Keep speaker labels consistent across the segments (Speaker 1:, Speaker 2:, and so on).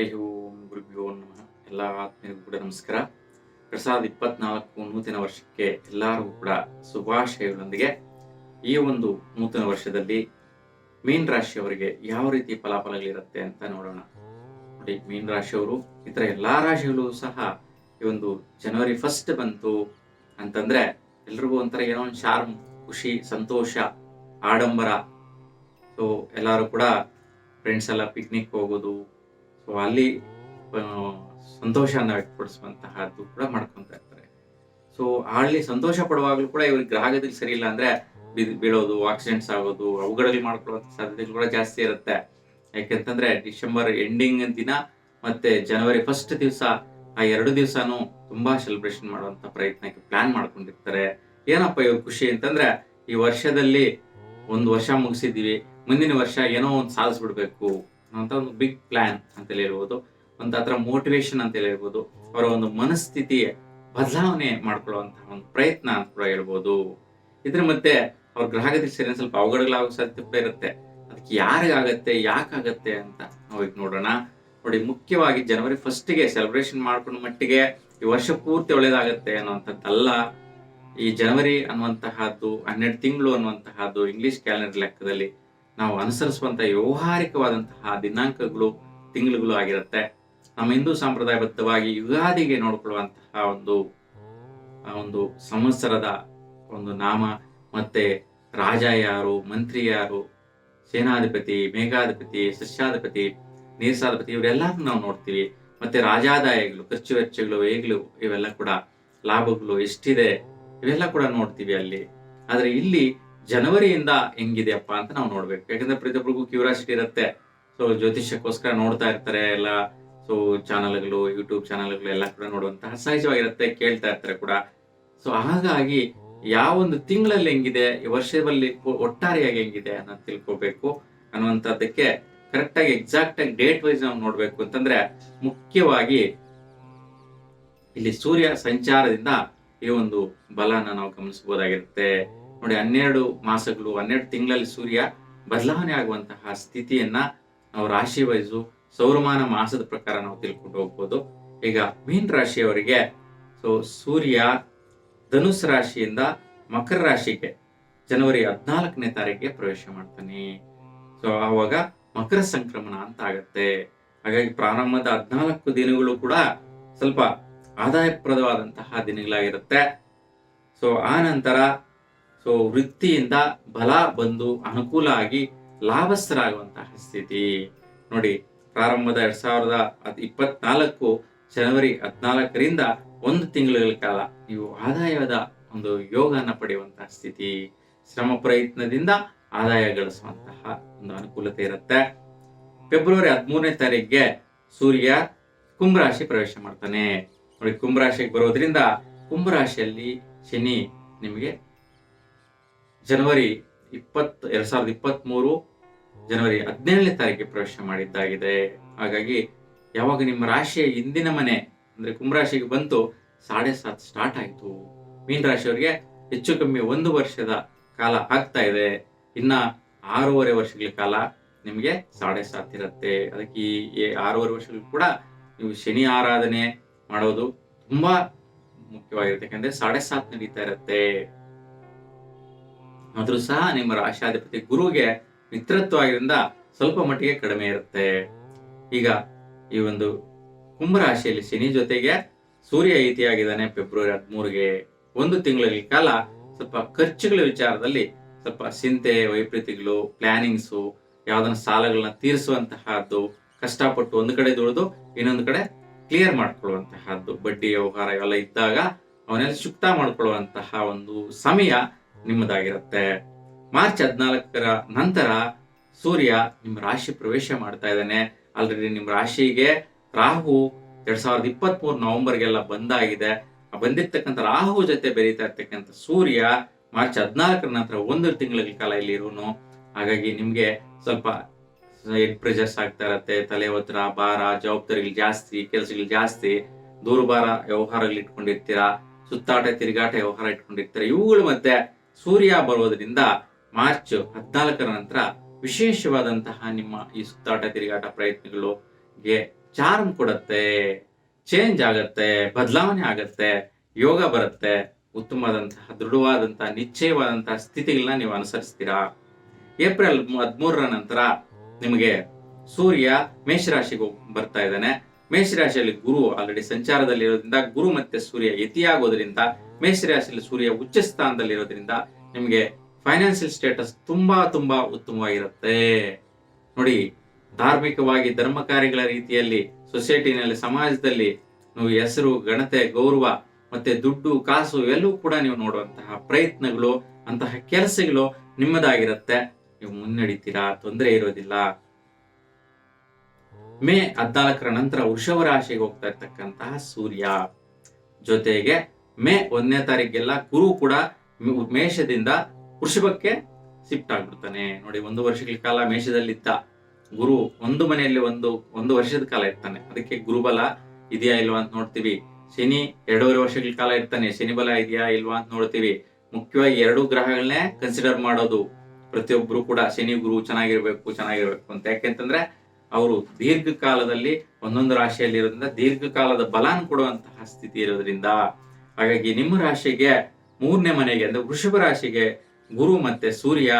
Speaker 1: ಹರಿ ಓಂ ಗುರುಭ್ಯೋ ನಮಃ. ಎಲ್ಲ ಆತ್ಮೀಯರಿಗೂ ಕೂಡ ನಮಸ್ಕಾರ. ಎರಡ್ ಸಾವಿರದ ಇಪ್ಪತ್ನಾಲ್ಕು ನೂತನ ವರ್ಷಕ್ಕೆ ಎಲ್ಲರಿಗೂ ಕೂಡ ಶುಭಾಶಯಗಳೊಂದಿಗೆ ಈ ಒಂದು ನೂತನ ವರ್ಷದಲ್ಲಿ ಮೀನ್ ರಾಶಿಯವರಿಗೆ ಯಾವ ರೀತಿ ಫಲಾಫಲಗಳಿರುತ್ತೆ ಅಂತ ನೋಡೋಣ. ನೋಡಿ, ಮೀನ್ ರಾಶಿಯವರು ಇತರ ಎಲ್ಲಾ ರಾಶಿಗಳು ಸಹ ಈ ಒಂದು ಜನವರಿ ಫಸ್ಟ್ ಬಂತು ಅಂತಂದ್ರೆ ಎಲ್ರಿಗೂ ಒಂಥರ ಏನೋ ಒಂದು ಶಾರ್ಮ್ ಖುಷಿ, ಸಂತೋಷ, ಆಡಂಬರ. ಸೊ ಎಲ್ಲರೂ ಕೂಡ ಫ್ರೆಂಡ್ಸ್ ಎಲ್ಲ ಪಿಕ್ನಿಕ್ ಹೋಗೋದು ಅಲ್ಲಿ ಸಂತೋಷನ ವ್ಯಕ್ತಪಡಿಸುವಂತಹದ್ದು ಕೂಡ ಮಾಡ್ಕೊಂತ ಇರ್ತಾರೆ. ಸೊ ಅಲ್ಲಿ ಸಂತೋಷ ಪಡುವಾಗಲೂ ಕೂಡ ಇವ್ರಿಗೆ ಗ್ರಾಹಕದಲ್ಲಿ ಸರಿ ಇಲ್ಲ ಅಂದ್ರೆ ಬೀಳೋದು ಆಕ್ಸಿಡೆಂಟ್ಸ್ ಆಗೋದು ಅವುಗಳಲ್ಲಿ ಮಾಡ್ಕೊಳ್ಳುವಂತ ಸಾಧ್ಯತೆಗಳು ಕೂಡ ಜಾಸ್ತಿ ಇರುತ್ತೆ. ಯಾಕೆಂತಂದ್ರೆ ಡಿಸೆಂಬರ್ ಎಂಡಿಂಗ್ ದಿನ ಮತ್ತೆ ಜನವರಿ ಫಸ್ಟ್ ದಿವಸ, ಆ ಎರಡು ದಿವಸನೂ ತುಂಬಾ ಸೆಲೆಬ್ರೇಷನ್ ಮಾಡುವಂತ ಪ್ರಯತ್ನಕ್ಕೆ ಪ್ಲಾನ್ ಮಾಡ್ಕೊಂಡಿರ್ತಾರೆ. ಏನಪ್ಪ ಇವ್ರ ಖುಷಿ ಅಂತಂದ್ರೆ ಈ ವರ್ಷದಲ್ಲಿ ಒಂದು ವರ್ಷ ಮುಗಿಸಿದೀವಿ ಮುಂದಿನ ವರ್ಷ ಏನೋ ಒಂದು ಸಾಧಿಸ್ಬಿಡ್ಬೇಕು. ಅಂತ ಒಂದು ಬಿಗ್ ಪ್ಲಾನ್ ಅಂತ ಹೇಳ್ಬೋದು. ಒಂದು ಅದರ ಮೋಟಿವೇಶನ್ ಅಂತ ಹೇಳ್ಬೋದು. ಅವರ ಒಂದು ಮನಸ್ಥಿತಿ ಬದಲಾವಣೆ ಮಾಡ್ಕೊಳ್ಳುವಂತಹ ಒಂದು ಪ್ರಯತ್ನ ಅಂತ ಕೂಡ ಹೇಳ್ಬೋದು. ಇದ್ರ ಮತ್ತೆ ಅವ್ರ ಗ್ರಾಹಕ ದೃಷ್ಟಿಯಲ್ಲಿ ಸ್ವಲ್ಪ ಅವಘಡಗಳಾಗೋ ಸಾಧ್ಯತೆ ಇರುತ್ತೆ. ಅದಕ್ಕೆ ಯಾರಿಗಾಗತ್ತೆ, ಯಾಕಾಗತ್ತೆ ಅಂತ ನಾವು ಈಗ ನೋಡೋಣ. ನೋಡಿ, ಮುಖ್ಯವಾಗಿ ಜನವರಿ ಫಸ್ಟ್ಗೆ ಸೆಲೆಬ್ರೇಷನ್ ಮಾಡ್ಕೊಂಡ ಮಟ್ಟಿಗೆ ಈ ವರ್ಷ ಪೂರ್ತಿ ಒಳ್ಳೇದಾಗತ್ತೆ ಅನ್ನುವಂಥದ್ದಲ್ಲ. ಈ ಜನವರಿ ಅನ್ನುವಂತಹದ್ದು, ಹನ್ನೆರಡು ತಿಂಗಳು ಅನ್ನುವಂತಹದ್ದು ಇಂಗ್ಲಿಷ್ ಕ್ಯಾಲೆಂಡರ್ ಲೆಕ್ಕದಲ್ಲಿ ನಾವು ಅನುಸರಿಸುವಂತಹ ವ್ಯವಹಾರಿಕವಾದಂತಹ ದಿನಾಂಕಗಳು, ತಿಂಗಳುಗಳು ಆಗಿರುತ್ತೆ. ನಮ್ಮ ಹಿಂದೂ ಸಂಪ್ರದಾಯಬದ್ಧವಾಗಿ ಯುಗಾದಿಗೆ ನೋಡ್ಕೊಳ್ಳುವಂತಹ ಒಂದು, ಆ ಒಂದು ಸಂವತ್ಸರದ ಒಂದು ನಾಮ, ಮತ್ತೆ ರಾಜ ಯಾರು, ಮಂತ್ರಿ ಯಾರು, ಸೇನಾಧಿಪತಿ, ಮೇಘಾಧಿಪತಿ, ಸಸ್ಯಾಧಿಪತಿ, ನೀರ್ಸಾಧಿಪತಿ ಇವರೆಲ್ಲರೂ ನಾವು ನೋಡ್ತೀವಿ. ಮತ್ತೆ ರಾಜಾದಾಯಗಳು ಖರ್ಚು ವೆಚ್ಚಗಳು ಹೇಗ್ಲು ಇವೆಲ್ಲ ಕೂಡ, ಲಾಭಗಳು ಎಷ್ಟಿದೆ, ಇವೆಲ್ಲ ಕೂಡ ನೋಡ್ತೀವಿ ಅಲ್ಲಿ. ಆದರೆ ಇಲ್ಲಿ ಜನವರಿಯಿಂದ ಹೆಂಗಿದೆಯಪ್ಪ ಅಂತ ನಾವು ನೋಡ್ಬೇಕು. ಯಾಕಂದ್ರೆ ಪ್ರತಿಯೊಬ್ಬರಿಗೂ ಕ್ಯೂರಿಯಾಸಿಟಿ ಇರುತ್ತೆ. ಸೊ ಜ್ಯೋತಿಷ್ಯಕ್ಕೋಸ್ಕರ ನೋಡ್ತಾ ಇರ್ತಾರೆ ಎಲ್ಲ. ಸೊ ಚಾನಲ್ಗಳು ಯೂಟ್ಯೂಬ್ ಚಾನಲ್ಗಳು ಎಲ್ಲ ಕೂಡ ನೋಡುವಂತಹ ಸಹಜವಾಗಿರುತ್ತೆ, ಕೇಳ್ತಾ ಇರ್ತಾರೆ ಕೂಡ. ಸೊ ಹಾಗಾಗಿ ಯಾವ ಒಂದು ತಿಂಗಳಲ್ಲಿ ಹೆಂಗಿದೆ, ಈ ವರ್ಷದಲ್ಲಿ ಒಟ್ಟಾರೆಯಾಗಿ ಹೆಂಗಿದೆ ಅನ್ನೋದು ತಿಳ್ಕೊಬೇಕು. ಅನ್ನುವಂಥದ್ದಕ್ಕೆ ಕರೆಕ್ಟ್ ಆಗಿ ಎಕ್ಸಾಕ್ಟ್ ಆಗಿ ಡೇಟ್ ವೈಸ್ ನಾವು ನೋಡ್ಬೇಕು ಅಂತಂದ್ರೆ ಮುಖ್ಯವಾಗಿ ಇಲ್ಲಿ ಸೂರ್ಯ ಸಂಚಾರದಿಂದ ಈ ಒಂದು ಬಲನ ನಾವು ಗಮನಿಸಬಹುದಾಗಿರುತ್ತೆ ನೋಡಿ, ಹನ್ನೆರಡು ಮಾಸಗಳು, ಹನ್ನೆರಡು ತಿಂಗಳಲ್ಲಿ ಸೂರ್ಯ ಬದಲಾವಣೆ ಆಗುವಂತಹ ಸ್ಥಿತಿಯನ್ನ ನಾವು ರಾಶಿ ವೈಸು ಸೌರಮಾನ ಮಾಸದ ಪ್ರಕಾರ ನಾವು ತಿಳ್ಕೊಂಡು ಹೋಗ್ಬೋದು. ಈಗ ಮೀನ್ ರಾಶಿಯವರಿಗೆ, ಸೊ ಸೂರ್ಯ ಧನುಸ್ ರಾಶಿಯಿಂದ ಮಕರ ರಾಶಿಗೆ ಜನವರಿ ಹದಿನಾಲ್ಕನೇ ತಾರೀಕಿಗೆ ಪ್ರವೇಶ ಮಾಡ್ತಾನೆ. ಸೊ ಆವಾಗ ಮಕರ ಸಂಕ್ರಮಣ ಅಂತ ಆಗತ್ತೆ. ಹಾಗಾಗಿ ಪ್ರಾರಂಭದ ಹದಿನಾಲ್ಕು ದಿನಗಳು ಕೂಡ ಸ್ವಲ್ಪ ಆದಾಯಪ್ರದವಾದಂತಹ ದಿನಗಳಾಗಿರುತ್ತೆ. ಸೊ ಆ ನಂತರ ಸೊ ವೃತ್ತಿಯಿಂದ ಬಲ ಬಂದು ಅನುಕೂಲ ಆಗಿ ಲಾಭಸ್ಥರಾಗುವಂತಹ ಸ್ಥಿತಿ. ನೋಡಿ, ಪ್ರಾರಂಭದ ಎರಡ್ ಸಾವಿರದ ಇಪ್ಪತ್ನಾಲ್ಕು ಜನವರಿ ಹದಿನಾಲ್ಕರಿಂದ ಒಂದು ತಿಂಗಳ ಕಾಲ ನೀವು ಆದಾಯದ ಒಂದು ಯೋಗನ ಪಡೆಯುವಂತಹ ಸ್ಥಿತಿ. ಶ್ರಮ ಪ್ರಯತ್ನದಿಂದ ಆದಾಯ ಗಳಿಸುವಂತಹ ಒಂದು ಅನುಕೂಲತೆ ಇರುತ್ತೆ. ಫೆಬ್ರವರಿ ಹದಿಮೂರನೇ ತಾರೀಕಿಗೆ ಸೂರ್ಯ ಕುಂಭರಾಶಿ ಪ್ರವೇಶ ಮಾಡ್ತಾನೆ. ನೋಡಿ, ಕುಂಭರಾಶಿಗೆ ಬರೋದ್ರಿಂದ ಕುಂಭರಾಶಿಯಲ್ಲಿ ಶನಿ ನಿಮಗೆ ಜನವರಿ ಇಪ್ಪತ್ ಎರಡ್ ಸಾವಿರದ ಇಪ್ಪತ್ತ್ ಮೂರು ಜನವರಿ ಹದಿನೇಳನೇ ತಾರೀಕಿಗೆ ಪ್ರವೇಶ ಮಾಡಿದ್ದಾಗಿದೆ. ಹಾಗಾಗಿ ಯಾವಾಗ ನಿಮ್ಮ ರಾಶಿಯ ಹಿಂದಿನ ಮನೆ, ಅಂದ್ರೆ ಕುಂಭರಾಶಿಗೆ ಬಂತು, ಸಾಡೆ ಸಾತ್ ಸ್ಟಾರ್ಟ್ ಆಯ್ತು. ಮೀನ್ ರಾಶಿಯವರಿಗೆ ಹೆಚ್ಚು ಕಮ್ಮಿ ಒಂದು ವರ್ಷದ ಕಾಲ ಆಗ್ತಾ ಇದೆ. ಇನ್ನ ಆರೂವರೆ ವರ್ಷಗಳ ಕಾಲ ನಿಮಗೆ ಸಾಡೆ ಸಾತ್ ಇರುತ್ತೆ. ಅದಕ್ಕೆ ಈ ಈ ಆರೂವರೆ ವರ್ಷಗಳು ಕೂಡ ನೀವು ಶನಿ ಆರಾಧನೆ ಮಾಡೋದು ತುಂಬಾ ಮುಖ್ಯವಾಗಿರುತ್ತೆ. ಯಾಕಂದ್ರೆ ಸಾಡೆ ಸಾತ್ ನಡೀತಾ ಇರುತ್ತೆ. ಆದ್ರೂ ಸಹ ನಿಮ್ಮ ರಾಶಾಧಿಪತಿ ಗುರುಗೆ ಮಿತ್ರತ್ವ ಆಗಿರಿಂದ ಸ್ವಲ್ಪ ಮಟ್ಟಿಗೆ ಕಡಿಮೆ ಇರುತ್ತೆ. ಈಗ ಈ ಒಂದು ಕುಂಭರಾಶಿಯಲ್ಲಿ ಶನಿ ಜೊತೆಗೆ ಸೂರ್ಯ ಐತಿಯಾಗಿದ್ದಾನೆ ಫೆಬ್ರವರಿ ಹದಿಮೂರಿಗೆ ಒಂದು ತಿಂಗಳ ಕಾಲ ಸ್ವಲ್ಪ ಖರ್ಚುಗಳ ವಿಚಾರದಲ್ಲಿ ಸ್ವಲ್ಪ ಚಿಂತೆ ವೈಪರೀತಿಗಳು ಪ್ಲಾನಿಂಗ್ಸು ಯಾವ್ದನ್ನ ಸಾಲಗಳನ್ನ ತೀರಿಸುವಂತಹದ್ದು, ಕಷ್ಟಪಟ್ಟು ಒಂದು ಕಡೆ ದುಡಿದು ಇನ್ನೊಂದು ಕಡೆ ಕ್ಲಿಯರ್ ಮಾಡ್ಕೊಳ್ಳುವಂತಹದ್ದು ಬಡ್ಡಿ ವ್ಯವಹಾರ ಇವೆಲ್ಲ ಇದ್ದಾಗ ಅವನೆಲ್ಲ ಶುಕ್ತ ಮಾಡ್ಕೊಳ್ಳುವಂತಹ ಒಂದು ಸಮಯ ನಿಮ್ಮದಾಗಿರುತ್ತೆ. ಮಾರ್ಚ್ ಹದಿನಾಲ್ಕರ ನಂತರ ಸೂರ್ಯ ನಿಮ್ಮ ರಾಶಿ ಪ್ರವೇಶ ಮಾಡ್ತಾ ಇದ್ದಾನೆ. ಆಲ್ರೆಡಿ ನಿಮ್ಮ ರಾಶಿಗೆ ರಾಹು ಎರಡ್ ಸಾವಿರದ ಇಪ್ಪತ್ತ್ ಮೂರು ನವೆಂಬರ್ಗೆಲ್ಲ ಬಂದಾಗಿದೆ. ಆ ಬಂದಿರ್ತಕ್ಕಂಥ ರಾಹು ಜೊತೆ ಬೆರೀತಾ ಇರ್ತಕ್ಕಂಥ ಸೂರ್ಯ ಮಾರ್ಚ್ ಹದಿನಾಲ್ಕರ ನಂತರ ಒಂದು ತಿಂಗಳ ಕಾಲ ಇಲ್ಲಿ ಇರೋನು ಹಾಗಾಗಿ ನಿಮ್ಗೆ ಸ್ವಲ್ಪ ಹೆಡ್ ಪ್ರೆಷರ್ಸ್ ಆಗ್ತಾ ಇರತ್ತೆ, ತಲೆ ಒತ್ತಡ, ಭಾರ, ಜವಾಬ್ದಾರಿಗಳು ಜಾಸ್ತಿ, ಕೆಲಸಗಳು ಜಾಸ್ತಿ, ದೂರುಭಾರ ವ್ಯವಹಾರಗಳು ಇಟ್ಕೊಂಡಿರ್ತೀರಾ, ಸುತ್ತಾಟ, ತಿರುಗಾಟ ವ್ಯವಹಾರ ಇಟ್ಕೊಂಡಿರ್ತೀರಾ, ಇವುಗಳ ಮಧ್ಯೆ ಸೂರ್ಯ ಬರುವುದರಿಂದ ಮಾರ್ಚ್ ಹದಿನಾಲ್ಕರ ನಂತರ ವಿಶೇಷವಾದಂತಹ ನಿಮ್ಮ ಈ ಸುತ್ತಾಟ, ತಿರುಗಾಟ ಪ್ರಯತ್ನಗಳು ಗೆ ಚಾರ್ಮ್ ಕೊಡತ್ತೆ ಚೇಂಜ್ ಆಗತ್ತೆ, ಬದಲಾವಣೆ ಆಗತ್ತೆ, ಯೋಗ ಬರುತ್ತೆ. ಉತ್ತಮವಾದಂತಹ, ದೃಢವಾದಂತಹ, ನಿಶ್ಚಯವಾದಂತಹ ಸ್ಥಿತಿಗಳನ್ನ ನೀವು ಅನುಸರಿಸ್ತೀರಾ? ಏಪ್ರಿಲ್ ಹದಿಮೂರರ ನಂತರ ನಿಮಗೆ ಸೂರ್ಯ ಮೇಷರಾಶಿಗೆ ಬರ್ತಾ ಇದ್ದಾನೆ. ಮೇಷರಾಶಿಯಲ್ಲಿ ಗುರು ಆಲ್ರೆಡಿ ಸಂಚಾರದಲ್ಲಿ ಇರೋದ್ರಿಂದ ಗುರು ಮತ್ತೆ ಸೂರ್ಯ ಯತಿಯಾಗೋದ್ರಿಂದ ಮೇಷರಾಶಿಯಲ್ಲಿ ಸೂರ್ಯ ಉಚ್ಚ ಸ್ಥಾನದಲ್ಲಿ ಇರೋದ್ರಿಂದ ನಿಮಗೆ ಫೈನಾನ್ಷಿಯಲ್ ಸ್ಟೇಟಸ್ ತುಂಬಾ ತುಂಬಾ ಉತ್ತಮವಾಗಿರುತ್ತೆ. ನೋಡಿ, ಧಾರ್ಮಿಕವಾಗಿ ಧರ್ಮ ಕಾರ್ಯಗಳ ರೀತಿಯಲ್ಲಿ ಸೊಸೈಟಿನಲ್ಲಿ ಸಮಾಜದಲ್ಲಿ ನೀವು ಹೆಸರು, ಗಣತೆ, ಗೌರವ ಮತ್ತೆ ದುಡ್ಡು, ಕಾಸು ಎಲ್ಲವೂ ಕೂಡ ನೀವು ನೋಡುವಂತಹ ಪ್ರಯತ್ನಗಳು, ಅಂತಹ ಕೆಲಸಗಳು ನಿಮ್ಮದಾಗಿರುತ್ತೆ. ನೀವು ಮುನ್ನಡೀತೀರಾ? ತೊಂದರೆ ಇರೋದಿಲ್ಲ. ಮೇ ಹದಿನಾಲ್ಕರ ನಂತರ ವೃಷಭ ರಾಶಿಗೆ ಹೋಗ್ತಾ ಇರ್ತಕ್ಕಂತಹ ಸೂರ್ಯ. ಜೊತೆಗೆ ಮೇ ಒಂದನೇ ತಾರೀಕೆಲ್ಲ ಗುರು ಕೂಡ ಮೇಷದಿಂದ ವೃಷಭಕ್ಕೆ ಶಿಫ್ಟ್ ಆಗ್ಬಿಡ್ತಾನೆ. ನೋಡಿ, ಒಂದು ವರ್ಷಗಳ ಕಾಲ ಮೇಷದಲ್ಲಿದ್ದ ಗುರು ಒಂದು ಮನೆಯಲ್ಲಿ ಒಂದು ಒಂದು ವರ್ಷದ ಕಾಲ ಇರ್ತಾನೆ. ಅದಕ್ಕೆ ಗುರುಬಲ ಇದೆಯಾ ಇಲ್ವಾ ಅಂತ ನೋಡ್ತೀವಿ. ಶನಿ ಎರಡೂವರೆ ವರ್ಷಗಳ ಕಾಲ ಇರ್ತಾನೆ. ಶನಿ ಬಲ ಇದೆಯಾ ಇಲ್ವಾ ಅಂತ ನೋಡ್ತೀವಿ. ಮುಖ್ಯವಾಗಿ ಎರಡು ಗ್ರಹಗಳನ್ನೇ ಕನ್ಸಿಡರ್ ಮಾಡೋದು. ಪ್ರತಿಯೊಬ್ರು ಕೂಡ ಶನಿ ಗುರು ಚೆನ್ನಾಗಿರ್ಬೇಕು ಚೆನ್ನಾಗಿರ್ಬೇಕು ಅಂತ. ಯಾಕೆಂತಂದ್ರೆ ಅವರು ದೀರ್ಘಕಾಲದಲ್ಲಿ ಒಂದೊಂದು ರಾಶಿಯಲ್ಲಿ ಇರೋದ್ರಿಂದ ದೀರ್ಘಕಾಲದ ಬಲಾನ್ ಕೊಡುವಂತಹ ಸ್ಥಿತಿ ಇರೋದ್ರಿಂದ, ಹಾಗಾಗಿ ನಿಮ್ಮ ರಾಶಿಗೆ ಮೂರನೇ ಮನೆಗೆ ಅಂದ್ರೆ ವೃಷಭ ರಾಶಿಗೆ ಗುರು ಮತ್ತೆ ಸೂರ್ಯ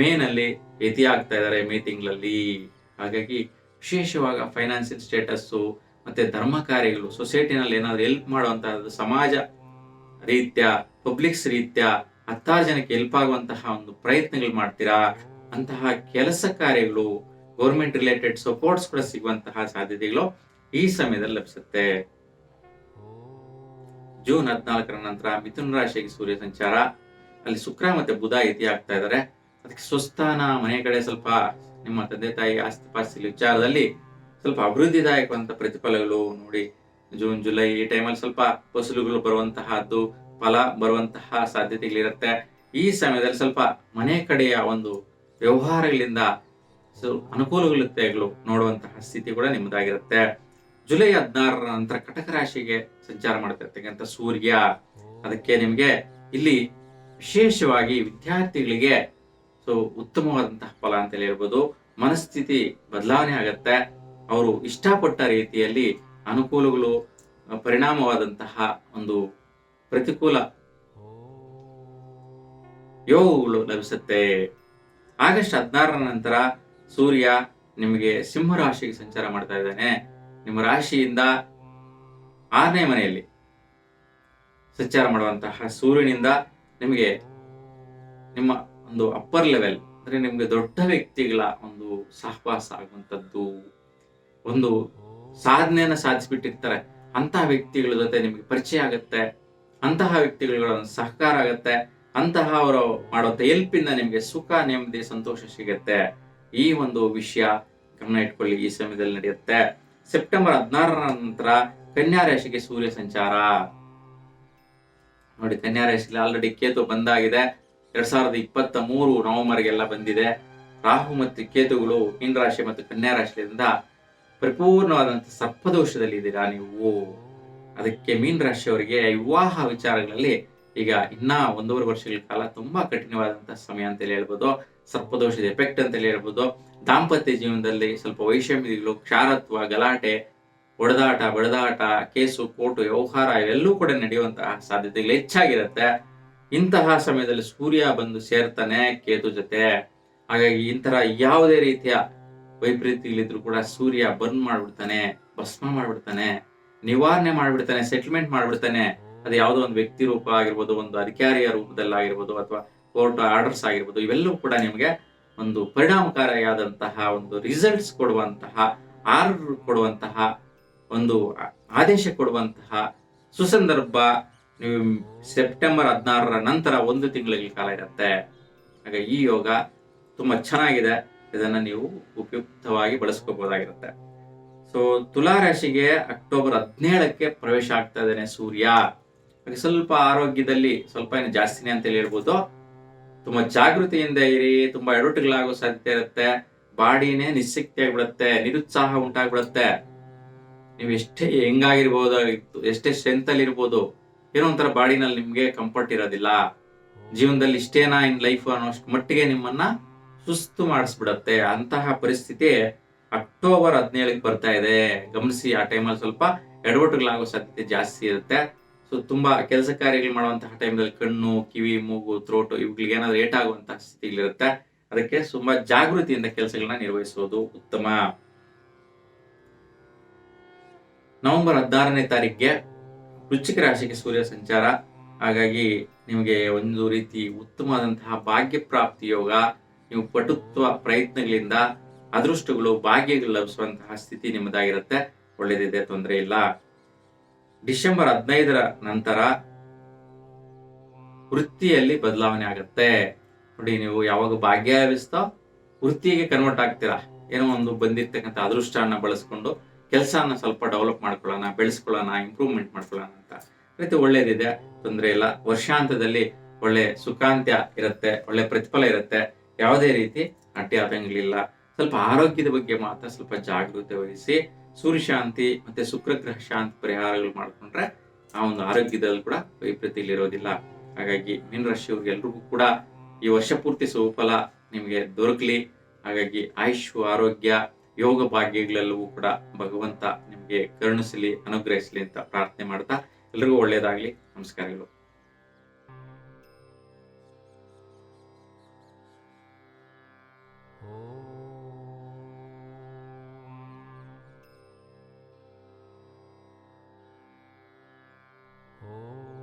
Speaker 1: ಮೇನಲ್ಲಿ ಯತಿ ಆಗ್ತಾ ಇದ್ದಾರೆ ಮೇ ತಿಂಗಳಲ್ಲಿ. ಹಾಗಾಗಿ ವಿಶೇಷವಾಗಿ ಫೈನಾನ್ಸಿಯಲ್ ಸ್ಟೇಟಸ್ಸು ಮತ್ತೆ ಧರ್ಮ ಕಾರ್ಯಗಳು, ಸೊಸೈಟಿನಲ್ಲಿ ಏನಾದ್ರು ಹೆಲ್ಪ್ ಮಾಡುವಂತಹ ಸಮಾಜ ರೀತ್ಯ, ಪಬ್ಲಿಕ್ಸ್ ರೀತ್ಯ, ಹತ್ತಾರು ಜನಕ್ಕೆ ಹೆಲ್ಪ್ ಆಗುವಂತಹ ಒಂದು ಪ್ರಯತ್ನಗಳು ಮಾಡ್ತೀರಾ? ಅಂತಹ ಕೆಲಸ ಕಾರ್ಯಗಳು ಗೌರ್ಮೆಂಟ್ ರಿಲೇಟೆಡ್ ಸಪೋರ್ಟ್ಸ್ ಕೂಡ ಸಿಗುವಂತಹ ಸಾಧ್ಯತೆಗಳು ಈ ಸಮಯದಲ್ಲಿ ಲಭಿಸುತ್ತೆ. ಜೂನ್ ಹದಿನಾಲ್ಕರ ನಂತರ ಮಿಥುನ ರಾಶಿಗೆ ಸೂರ್ಯ ಸಂಚಾರ. ಅಲ್ಲಿ ಶುಕ್ರ ಮತ್ತೆ ಬುಧ ಇತಿ ಆಗ್ತಾ ಇದ್ದಾರೆ ಅದಕ್ಕೆ ಸ್ವಸ್ಥಾನ, ಮನೆ ಕಡೆ ಸ್ವಲ್ಪ ನಿಮ್ಮ ತಂದೆ ತಾಯಿ ಆಸ್ತಿ ಪಾಸ್ತಿ ವಿಚಾರದಲ್ಲಿ ಸ್ವಲ್ಪ ಅಭಿವೃದ್ಧಿದಾಯಕವಂತ ಪ್ರತಿಫಲಗಳು ನೋಡಿ. ಜೂನ್, ಜುಲೈ ಈ ಟೈಮಲ್ಲಿ ಸ್ವಲ್ಪ ಫಸಲುಗಳು ಬರುವಂತಹದ್ದು, ಫಲ ಬರುವಂತಹ ಸಾಧ್ಯತೆಗಳಿರುತ್ತೆ. ಈ ಸಮಯದಲ್ಲಿ ಸ್ವಲ್ಪ ಮನೆ ಕಡೆಯ ಒಂದು ವ್ಯವಹಾರಗಳಿಂದ ಸೊ ಅನುಕೂಲಗಳು ನೋಡುವಂತಹ ಸ್ಥಿತಿ ಕೂಡ ನಿಮ್ಮದಾಗಿರುತ್ತೆ. ಜುಲೈ ಹದಿನಾರರ ನಂತರ ಕಟಕ ರಾಶಿಗೆ ಸಂಚಾರ ಮಾಡ್ತಿರ್ತಕ್ಕಂಥ ಸೂರ್ಯ. ಅದಕ್ಕೆ ನಿಮಗೆ ಇಲ್ಲಿ ವಿಶೇಷವಾಗಿ ವಿದ್ಯಾರ್ಥಿಗಳಿಗೆ ಸೊ ಉತ್ತಮವಾದಂತಹ ಫಲ ಅಂತ ಹೇಳ್ಬೋದು. ಮನಸ್ಥಿತಿ ಬದಲಾವಣೆ ಆಗತ್ತೆ. ಅವರು ಇಷ್ಟಪಟ್ಟ ರೀತಿಯಲ್ಲಿ ಅನುಕೂಲಗಳು, ಪರಿಣಾಮವಾದಂತಹ ಒಂದು ಪ್ರತಿಕೂಲ ಯೋಗಗಳು ಲಭಿಸುತ್ತೆ. ಆಗಸ್ಟ್ ಹದಿನಾರರ ನಂತರ ಸೂರ್ಯ ನಿಮಗೆ ಸಿಂಹ ರಾಶಿಗೆ ಸಂಚಾರ ಮಾಡ್ತಾ ಇದ್ದಾನೆ. ನಿಮ್ಮ ರಾಶಿಯಿಂದ ಆರನೇ ಮನೆಯಲ್ಲಿ ಸಂಚಾರ ಮಾಡುವಂತಹ ಸೂರ್ಯನಿಂದ ನಿಮಗೆ ನಿಮ್ಮ ಒಂದು ಅಪ್ಪರ್ ಲೆವೆಲ್ ಅಂದ್ರೆ ನಿಮಗೆ ದೊಡ್ಡ ವ್ಯಕ್ತಿಗಳ ಒಂದು ಸಹವಾಸ ಆಗುವಂಥದ್ದು. ಒಂದು ಸಾಧನೆಯನ್ನು ಸಾಧಿಸಿಬಿಟ್ಟಿರ್ತಾರೆ. ಅಂತಹ ವ್ಯಕ್ತಿಗಳ ಜೊತೆ ನಿಮಗೆ ಪರಿಚಯ ಆಗುತ್ತೆ. ಅಂತಹ ವ್ಯಕ್ತಿಗಳ ಸಹಕಾರ ಆಗುತ್ತೆ. ಅಂತಹ ಅವರು ಮಾಡುವಂತ ಹೆಲ್ಪಿಂದ ನಿಮಗೆ ಸುಖ, ನೆಮ್ಮದಿ, ಸಂತೋಷ ಸಿಗುತ್ತೆ. ಈ ಒಂದು ವಿಷಯ ಗಮನ ಇಟ್ಕೊಳ್ಳಿ. ಈ ಸಮಯದಲ್ಲಿ ನಡೆಯುತ್ತೆ. ಸೆಪ್ಟೆಂಬರ್ ಹದಿನಾರರ ನಂತರ ಕನ್ಯಾ ರಾಶಿಗೆ ಸೂರ್ಯ ಸಂಚಾರ. ನೋಡಿ, ಕನ್ಯಾ ರಾಶಿಲಿ ಆಲ್ರೆಡಿ ಕೇತು ಬಂದಾಗಿದೆ. ಎರಡ್ ಸಾವಿರದ ಇಪ್ಪತ್ತ ಮೂರು ನವೆಂಬರ್ಗೆಲ್ಲ ಬಂದಿದೆ. ರಾಹು ಮತ್ತು ಕೇತುಗಳು ಮೀನ ರಾಶಿ ಮತ್ತು ಕನ್ಯಾ ರಾಶಿಯಿಂದ ಪರಿಪೂರ್ಣವಾದಂತಹ ಸರ್ಪದೋಷದಲ್ಲಿ ಇದ್ದೀರಾ ನೀವು? ಅದಕ್ಕೆ ಮೀನ ರಾಶಿಯವರಿಗೆ ವಿವಾಹ ವಿಚಾರಗಳಲ್ಲಿ ಈಗ ಇನ್ನ ಒಂದೂವರೆ ವರ್ಷಗಳ ಕಾಲ ತುಂಬಾ ಕಠಿಣವಾದಂತಹ ಸಮಯ ಅಂತ ಹೇಳ್ಬೋದು. ಸರ್ಪದೋಷದ ಎಫೆಕ್ಟ್ ಅಂತ ಹೇಳ್ಬೋದು. ದಾಂಪತ್ಯ ಜೀವನದಲ್ಲಿ ಸ್ವಲ್ಪ ವೈಷಮ್ಯಗಳು, ಕ್ಷಾರತ್ವ, ಗಲಾಟೆ ಹೊಡೆದಾಟ ಬಡದಾಟ, ಕೇಸು, ಕೋಟು, ವ್ಯವಹಾರ ಎಲ್ಲೂ ಕೂಡ ನಡೆಯುವಂತಹ ಸಾಧ್ಯತೆಗಳು ಹೆಚ್ಚಾಗಿರುತ್ತೆ. ಇಂತಹ ಸಮಯದಲ್ಲಿ ಸೂರ್ಯ ಬಂದು ಸೇರ್ತಾನೆ ಕೇತು ಜೊತೆ. ಹಾಗಾಗಿ ಇಂತಹ ಯಾವುದೇ ರೀತಿಯ ವೈಪರೀತ್ಯಗಳಿದ್ರು ಕೂಡ ಸೂರ್ಯ ಬಂದ್ ಮಾಡ್ಬಿಡ್ತಾನೆ, ಭಸ್ಮ ಮಾಡ್ಬಿಡ್ತಾನೆ, ನಿವಾರಣೆ ಮಾಡ್ಬಿಡ್ತಾನೆ ಸೆಟಲ್ಮೆಂಟ್ ಮಾಡ್ಬಿಡ್ತಾನೆ. ಅದು ಯಾವುದೋ ಒಂದು ವ್ಯಕ್ತಿ ರೂಪ ಆಗಿರ್ಬೋದು, ಒಂದು ಅಧಿಕಾರಿಯ ರೂಪದಲ್ಲಾಗಿರ್ಬೋದು ಅಥವಾ ಕೋರ್ಟ್ ಆರ್ಡರ್ಸ್ ಆಗಿರ್ಬೋದು, ಇವೆಲ್ಲವೂ ಕೂಡ ನಿಮಗೆ ಒಂದು ಪರಿಣಾಮಕಾರಿಯಾದಂತಹ ಒಂದು ರಿಸಲ್ಟ್ಸ್ ಕೊಡುವಂತಹ, ಆರ್ಡರ್ ಕೊಡುವಂತಹ, ಒಂದು ಆದೇಶ ಕೊಡುವಂತಹ ಸುಸಂದರ್ಭ ನೀವು ಸೆಪ್ಟೆಂಬರ್ ಹದಿನಾರರ ನಂತರ ಒಂದು ತಿಂಗಳ ಕಾಲ ಇರುತ್ತೆ. ಹಾಗೆ ಈ ಯೋಗ ತುಂಬಾ ಚೆನ್ನಾಗಿದೆ. ಇದನ್ನ ನೀವು ಉಪಯುಕ್ತವಾಗಿ ಬಳಸ್ಕೋಬಹುದಾಗಿರುತ್ತೆ ಸೊ ತುಲಾ ರಾಶಿಗೆ ಅಕ್ಟೋಬರ್ ಹದಿನೇಳಕ್ಕೆ ಪ್ರವೇಶ ಆಗ್ತಾ ಇದ್ದಾನೆ ಸೂರ್ಯ. ಸ್ವಲ್ಪ ಆರೋಗ್ಯದಲ್ಲಿ ಸ್ವಲ್ಪ ಏನು ಜಾಸ್ತಿನೇ ಅಂತ ಹೇಳ್ಬೋದು ತುಂಬಾ ಜಾಗೃತಿಯಿಂದ ಇರಿ, ತುಂಬಾ ಎಡವಟ್ಟುಗಳಾಗೋ ಸಾಧ್ಯತೆ ಇರುತ್ತೆ. ಬಾಡಿನೇ ನಿಸ್ಸಕ್ತಿ ಆಗ್ಬಿಡುತ್ತೆ ನಿರುತ್ಸಾಹ ಉಂಟಾಗ್ಬಿಡುತ್ತೆ. ನೀವು ಎಷ್ಟೇ ಹೆಂಗಾಗಿರ್ಬೋದಾಗಿತ್ತು ಎಷ್ಟೇ ಸ್ಟ್ರೆಂತ್ ಅಲ್ಲಿ ಇರ್ಬೋದು ಏನೋ ಒಂಥರ ಬಾಡಿನಲ್ಲಿ ನಿಮ್ಗೆ ಕಂಫರ್ಟ್ ಇರೋದಿಲ್ಲ. ಜೀವನದಲ್ಲಿ ಇಷ್ಟೇನಾ ಇನ್ ಲೈಫ್ ಅನ್ನೋಷ್ಟು ಮಟ್ಟಿಗೆ ನಿಮ್ಮನ್ನ ಸುಸ್ತು ಮಾಡಿಸ್ಬಿಡತ್ತೆ. ಅಂತಹ ಪರಿಸ್ಥಿತಿ ಅಕ್ಟೋಬರ್ ಹದಿನೇಳಕ್ಕೆ ಬರ್ತಾ ಇದೆ. ಗಮನಿಸಿ, ಆ ಟೈಮಲ್ಲಿ ಸ್ವಲ್ಪ ಎಡವಟ್ಟುಗಳಾಗೋ ಸಾಧ್ಯತೆ ಜಾಸ್ತಿ ಇರುತ್ತೆ. ತುಂಬಾ ಕೆಲಸ ಕಾರ್ಯಗಳು ಮಾಡುವಂತಹ ಟೈಮ್ದಲ್ಲಿ ಕಣ್ಣು, ಕಿವಿ, ಮೂಗು ಥ್ರೋಟು ಇವುಗಳಿಗೆ ಏನಾದ್ರು ಏಟಾಗುವಂತಹ ಸ್ಥಿತಿಗಳಿರುತ್ತೆ ಅದಕ್ಕೆ ತುಂಬಾ ಜಾಗೃತಿಯಿಂದ ಕೆಲಸಗಳನ್ನ ನಿರ್ವಹಿಸುವುದು ಉತ್ತಮ. ನವೆಂಬರ್ ಹದಿನಾರನೇ ತಾರೀಕಿಗೆ ವೃಶ್ಚಿಕ ರಾಶಿಗೆ ಸೂರ್ಯ ಸಂಚಾರ. ಹಾಗಾಗಿ ನಿಮಗೆ ಒಂದು ರೀತಿ ಉತ್ತಮವಾದಂತಹ ಭಾಗ್ಯ ಪ್ರಾಪ್ತಿ ಯೋಗ. ನೀವು ಪಟುತ್ವ ಪ್ರಯತ್ನಗಳಿಂದ ಅದೃಷ್ಟಗಳು, ಭಾಗ್ಯಗಳು ಲಭಿಸುವಂತಹ ಸ್ಥಿತಿ ನಿಮ್ಮದಾಗಿರುತ್ತೆ. ಒಳ್ಳೇದಿದೆ, ತೊಂದರೆ ಇಲ್ಲ. ಡಿಸೆಂಬರ್ ಹದಿನೈದರ ನಂತರ ವೃತ್ತಿಯಲ್ಲಿ ಬದಲಾವಣೆ ಆಗುತ್ತೆ. ನೋಡಿ, ನೀವು ಯಾವಾಗ ಭಾಗ್ಯ ಲಭಿಸ್ತೋ ವೃತ್ತಿಗೆ ಕನ್ವರ್ಟ್ ಆಗ್ತೀರಾ? ಏನೋ ಒಂದು ಬಂದಿರ್ತಕ್ಕಂಥ ಅದೃಷ್ಟನ ಬಳಸ್ಕೊಂಡು ಕೆಲಸನ ಸ್ವಲ್ಪ ಡೆವಲಪ್ ಮಾಡ್ಕೊಳ್ಳೋಣ, ಬೆಳೆಸ್ಕೊಳ್ಳೋಣ ಇಂಪ್ರೂವ್ಮೆಂಟ್ ಮಾಡ್ಕೊಳ್ಳೋಣ ಅಂತ. ರೀತಿ ಒಳ್ಳೇದಿದೆ. ತೊಂದರೆ ಇಲ್ಲ. ವರ್ಷಾಂತದಲ್ಲಿ ಒಳ್ಳೆ ಸುಖಾಂತ್ಯ ಇರುತ್ತೆ, ಒಳ್ಳೆ ಪ್ರತಿಫಲ ಇರುತ್ತೆ. ಯಾವುದೇ ರೀತಿ ಅಡ್ಡಿ ಆದಂಗಳಿಲ್ಲ ಸ್ವಲ್ಪ ಆರೋಗ್ಯದ ಬಗ್ಗೆ ಮಾತ್ರ ಸ್ವಲ್ಪ ಜಾಗೃತಿ ವಹಿಸಿ ಸೂರ್ಯ ಶಾಂತಿ ಮತ್ತೆ ಶುಕ್ರಗ್ರಹ ಶಾಂತಿ ಪರಿಹಾರಗಳು ಮಾಡ್ಕೊಂಡ್ರೆ ಆ ಒಂದು ಆರೋಗ್ಯದಲ್ಲಿ ಕೂಡ ವೈಪರೀತಿಲಿರೋದಿಲ್ಲ ಹಾಗಾಗಿ ಮೀನರಾಶಿಯವ್ರಿಗೆ ಎಲ್ರಿಗೂ ಕೂಡ ಈ ವರ್ಷ ಪೂರ್ತಿ ಸುಫಲ ನಿಮಗೆ ದೊರಕಲಿ. ಹಾಗಾಗಿ ಆಯುಷ್ ಆರೋಗ್ಯ, ಯೋಗ ಭಾಗ್ಯಗಳೆಲ್ಲವೂ ಕೂಡ ಭಗವಂತ ನಿಮಗೆ ಕರುಣಿಸಲಿ, ಅನುಗ್ರಹಿಸಲಿ ಅಂತ ಪ್ರಾರ್ಥನೆ ಮಾಡ್ತಾ ಎಲ್ರಿಗೂ ಒಳ್ಳೆಯದಾಗಲಿ ನಮಸ್ಕಾರಗಳು.